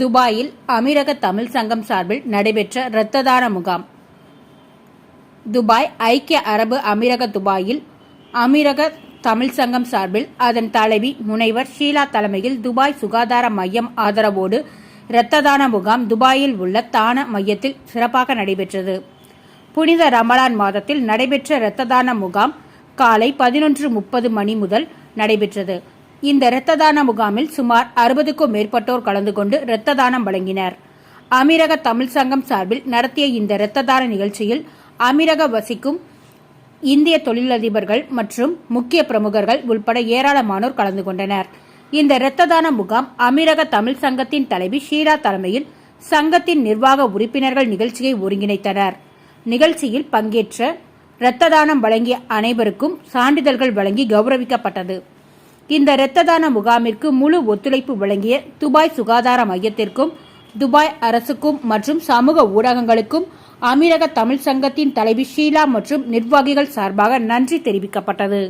துபாயில் அமீரக தமிழ் சங்கம் சார்பில் நடைபெற்ற இரத்த தான முகாம். துபாய் ஐக்கிய அரபு அமீரக துபாயில் அமீரக தமிழ் சங்கம் சார்பில் அதன் தலைவி முனைவர் ஷீலா தலைமையில் துபாய் சுகாதார மையம் ஆதரவோடு இரத்த தான முகாம் துபாயில் உள்ள தான மையத்தில் சிறப்பாக நடைபெற்றது. புனித ரமலான் மாதத்தில் நடைபெற்ற இரத்த தான முகாம் காலை பதினொன்று முப்பது மணி முதல் நடைபெற்றது. இந்த இரத்த தான முகாமில் சுமார் அறுபதுக்கும் மேற்பட்டோர் கலந்து கொண்டு இரத்த தானம் வழங்கினர். அமீரக தமிழ் சங்கம் சார்பில் நடத்திய இந்த இரத்த தான நிகழ்ச்சியில் அமீரக வசிக்கும் இந்திய தொழிலதிபர்கள் மற்றும் முக்கிய பிரமுகர்கள் உள்பட ஏராளமானோர் கலந்து கொண்டனர். இந்த இரத்த தான முகாம் அமீரக தமிழ் சங்கத்தின் தலைவி ஷீலா தலைமையில் சங்கத்தின் நிர்வாக உறுப்பினர்கள் நிகழ்ச்சியை ஒருங்கிணைத்தனர். நிகழ்ச்சியில் பங்கேற்ற இரத்த தானம் வழங்கிய அனைவருக்கும் சான்றிதழ்கள் வழங்கி கௌரவிக்கப்பட்டது. இந்த இரத்த தான முகாமிற்கு முழு ஒத்துழைப்பு வழங்கிய துபாய் சுகாதார மையத்திற்கும் துபாய் அரசுக்கும் மற்றும் சமூக ஊடகங்களுக்கும் அமீரக தமிழ் சங்கத்தின் தலைவி ஷீலா மற்றும் நிர்வாகிகள் சார்பாக நன்றி தெரிவிக்கப்பட்டது.